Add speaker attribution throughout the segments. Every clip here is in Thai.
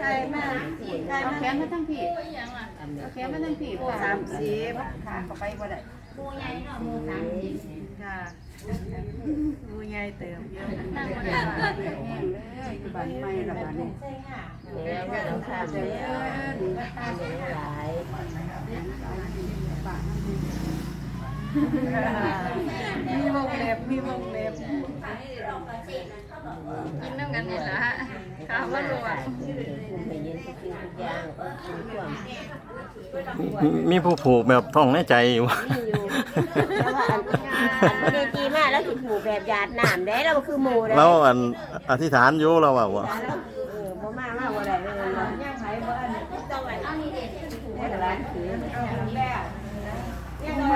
Speaker 1: ใช่แม่ใช่
Speaker 2: เอาแข
Speaker 1: แม่
Speaker 2: นมาทั้งพี่เอาแขนมาทั้งพี่
Speaker 1: โอ้สามสิบขาเข้าไปบ่ได้
Speaker 3: หมูใหญ่เนาะหมูสามสิบ
Speaker 1: ค่ะดูใหญ่เติมเยอะ
Speaker 2: นั่งบ่ได้บาดแห้งเลยอยู่บ้านใหม่ละบานนี้
Speaker 3: ใช่ค่ะ
Speaker 1: แล้วก็ต้องทำเลย
Speaker 3: หลาย
Speaker 1: มีวงเล็บมีวงเล็บ
Speaker 2: กินน้ำกันนี่ล่ะข้าวบ่รู้อะ
Speaker 3: ไปยืนทุกสิ่งทุกอย่างความ
Speaker 4: มีผู้ผูกแบบท่องในใจอยู่
Speaker 3: นี่อยู่แล้วว่าอันอันเดจีมากแล้วสิผูกแบบหยาดน้ำได้เราคือหมูได้
Speaker 4: แล้วอันอธิษฐานอยู่เราว่าว่า
Speaker 3: เออบ่มากมากว่าอะไรเลยย่างไผบ่อันนี้ต้องไว้เอานี่เด็ดผูก
Speaker 1: ได้แต่ร้านถือเอาแล้วเนี่ยเรา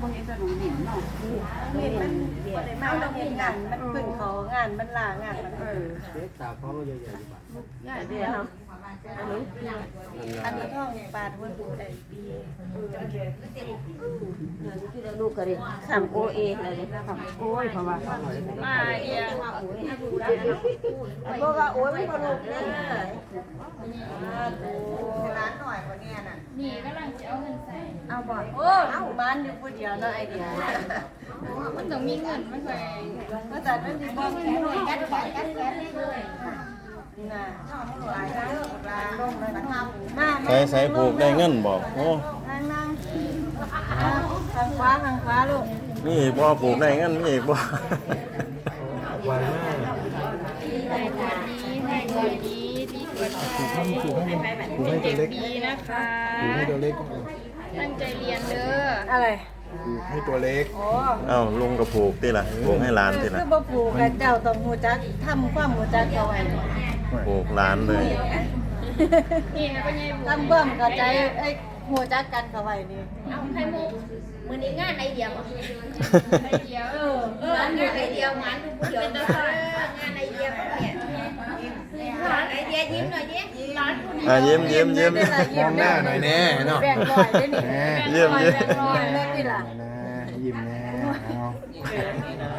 Speaker 1: บ่เห็นสนุนหิน เนาะ
Speaker 3: นี่มัน
Speaker 1: บ่ได้มาเราเห็นงาน มันเพิ่งเขางานมันลางานมันเออ
Speaker 2: ใหญ่
Speaker 3: เดี๋ยวเนาะอันนี้
Speaker 1: อันนี้ท้องปาดหัวดูได้ปี
Speaker 3: คือเราลูกก็ดิทำโอเอเลยทำ
Speaker 1: โอ้ยเพราะว่า
Speaker 2: มาเอีย
Speaker 3: พวกว่าโอ้ยไม่พอลูกนะ
Speaker 1: ร้านหน่อยกว่านี้น่ะ
Speaker 2: นี่กำลังจะเอาเงินใส่
Speaker 1: เอาบ่โอ้เอ้าบ้านอยู่ผู้เดียวเนาะไอเดีย
Speaker 2: มันต้องมีเงินมันค่อย
Speaker 1: ก็แต่มันสิบ่มีหน่วยกัดแขนกัดแขนเลย น่ะชอบหลายเด้อลาลงเลยนะมา
Speaker 4: ใส่ใส่ผูกได้เงินบอกโอ้
Speaker 1: ทางขวาทางขวาลูก
Speaker 4: มีอีกบ่ผูกได้เงินมีอีกบ่
Speaker 2: ได้ตัวนี้ได้ตัวนี้ดีกว่าใจเป็นเด็กดีนะคะผูก
Speaker 5: ให้ตัวเล็ก
Speaker 2: ตั้งใจเรียนเด้อ
Speaker 1: อะไรผูก
Speaker 5: ให้ตัวเล็ก
Speaker 1: อ้
Speaker 4: เอ้าลุงก็ผูกติล่ะผูกให้หลานติล่ะ
Speaker 1: คือบ่ผูกกับเจ้าต้องฮู้จักทำความฮู้จักเอาไว้
Speaker 4: ผูกหลานเลย
Speaker 2: นี่นะเป็นไงบุ๋
Speaker 1: ทำเบิ่มเข้าใจไอ้ฮู้จักกันเข้าไว้นี่
Speaker 3: เอาไข่มุกมือนี้งานไอเดียบ่
Speaker 2: ไอเดียเออ
Speaker 3: เอองานไอเดียมันดูผู้เดียวงานไอเดียเนี่ยไอเดียยิ้มหน่อยดิร้านคุณ
Speaker 4: อะยิ้มยิ้มยิ้ม
Speaker 5: มองหน้าหน่อยแน่เนาะ
Speaker 1: แบ่งบ่อยได้นี่
Speaker 5: แน่
Speaker 4: เยี่ยมเยี่ยม
Speaker 1: แบ่งบ่อยได้นี่ล่ะ
Speaker 5: นะยิ้มแน่เอา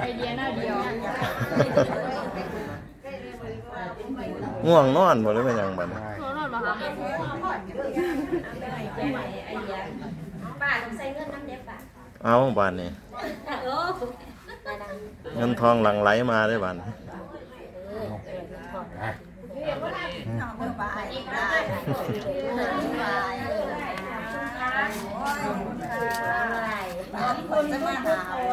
Speaker 2: ไอเดียหน้าเดียว
Speaker 4: ง่วงนอนบ่หรือเป็นหยังบัดนี้
Speaker 5: ได้
Speaker 2: โทษหรอคะ
Speaker 3: ป้าต้องใส่เงินน้ำเด็บป้า
Speaker 4: เอาบัดนี้
Speaker 3: เออ
Speaker 4: เงินทองหลั่งไหลมาได้บัดนี้
Speaker 1: คนจะมาหา